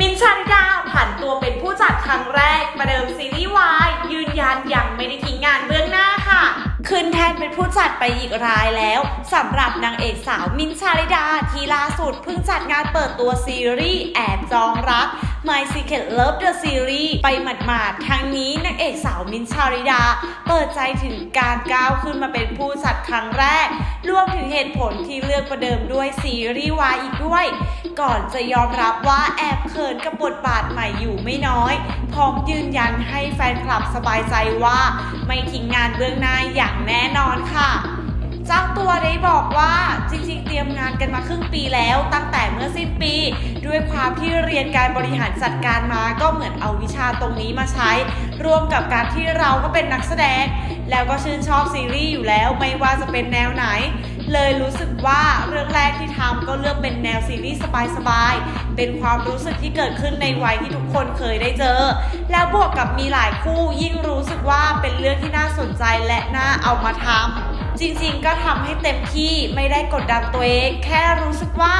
มินชาลิดาผ่านตัวเป็นผู้จัดครั้งแรก ประเดิมซีรีส์วายยืนยันยังไม่ได้ทิ้งงานเบื้องหน้าค่ะ ขึ้นแทนเป็นผู้จัดไปอีกรายแล้วสำหรับนางเอกสาวมินชาลิดา ที่ล่าสุดเพิ่งจัดงานเปิดตัวซีรีส์แอบจองรัก My Secret Love the Series ไปหมาดๆ ทั้งนี้นางเอกสาวมินชาลิดา เปิดใจถึงการก้าวขึ้นมาเป็นผู้จัดครั้งแรก รวมถึงเหตุผลที่เลือกประเดิมด้วยซีรีส์วายอีกด้วย ก่อนจะยอมรับว่าแอบเขินกับบทบาทใหม่อยู่ไม่น้อย พร้อมยืนยันให้แฟนคลับสบายใจว่า ไม่ทิ้งงานเบื้องหน้าอย่างแน่นอนค่ะ เจ้าตัวได้บอกว่า จริงๆ เตรียมงานกันมาครึ่งปีแล้ว ตั้งแต่เมื่อสิ้นปี ด้วยความที่เรียนการบริหารจัดการมาก็เหมือนเอาวิชาตรงนี้มาใช้ รวมกับการที่เราก็เป็นนักแสดง แล้วก็ชื่นชอบซีรีส์อยู่แล้วไม่ว่าจะเป็นแนวไหน เลยรู้สึกว่าเรื่องแรกที่ทำก็เลือกเป็นแนวซีรีส์สบายๆเป็นความรู้สึกที่เกิดขึ้นในวัยที่ทุกคนเคยได้เจอ แล้วบวกกับมีหลายคู่ยิ่งรู้สึกว่าเป็นเรื่องที่น่าสนใจและน่าเอามาทำ จริงๆ ก็ทำให้เต็มที่ไม่ได้กดดันตัวเอง แค่รู้สึกว่า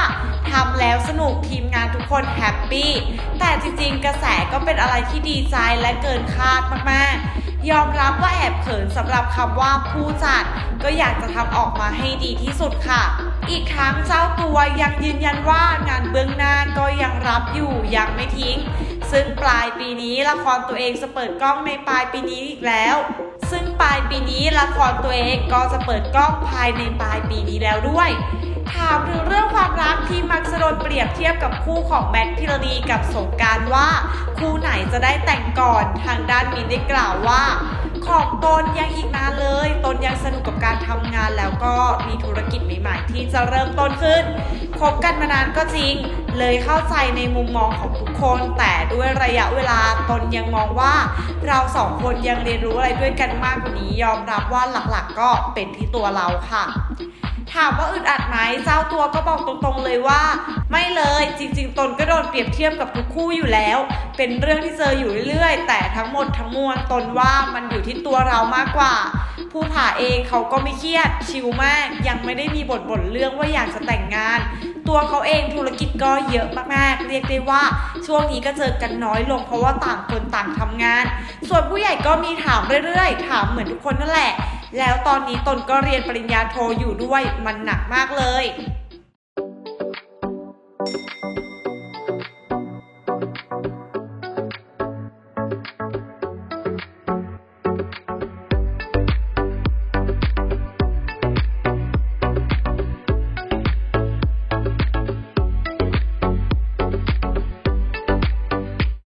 ทำแล้วสนุกทีมงานทุกคนแฮปปี้ แต่จริงๆ กระแสก็เป็นอะไรที่ดีใจและเกินคาดมากๆ ยอมรับว่าแอบเขินสำหรับคำว่าผู้จัด ก็อยากจะทำออกมาให้ดีที่สุดค่ะ อีกทั้งเจ้าตัวยังยืนยันว่างานเบื้องหน้าก็ยังรับอยู่ยังไม่ทิ้ง ซึ่งปลายปีนี้ละครตัวเองจะเปิดกล้องในปลายปีนี้อีกแล้ว ซึ่งปลายปีนี้ละครตัวเองก็จะเปิดกล้องภายในปลายปีนี้แล้วด้วย ถามถึงเรื่องความรักที่มักจะโดนเปรียบเทียบกับคู่ของแมทพิรณีกับสงการว่า คู่ไหนจะได้แต่งก่อนทางด้านมินได้กล่าวว่า ของตนยังอีกนานเลย ตนยังสนุกกับการทำงานแล้วก็มีธุรกิจใหม่ๆ ที่จะเริ่มต้นขึ้นคบกันมานานก็จริง เลยเข้าใจในมุมมองของทุกคน แต่ด้วยระยะเวลาตนยังมองว่า เราสองคนยังเรียนรู้อะไรด้วยกันมากกว่านี้ยอมรับว่าหลักๆก็เป็นที่ตัวเราค่ะ ถามว่าอึดอัดไหมเจ้าตัวก็บอกตรงๆเลยว่า ไม่เลยจริงๆ ตนก็โดนเปรียบเทียบกับทุกคู่อยู่แล้ว เป็นเรื่องที่เจออยู่เรื่อยๆ แต่ทั้งหมดทั้งมวลตนว่ามันอยู่ที่ตัวเรามากกว่า ผู้ผ่าเองเขาก็ไม่เครียดชิลมาก ยังไม่ได้มีบทบ่นเรื่องว่าอยากจะแต่งงาน ตัวเขาเองธุรกิจก็เยอะมากๆ เรียกได้ว่า ช่วงนี้ก็เจอกันน้อยลงเพราะว่าต่างคนต่างทำงาน ส่วนผู้ใหญ่ก็มีถามเรื่อยๆ ถามเหมือนทุกคนนั่นแหละ แล้วตอนนี้ตนก็เรียนปริญญาโทอยู่ด้วยมันหนักมากเลย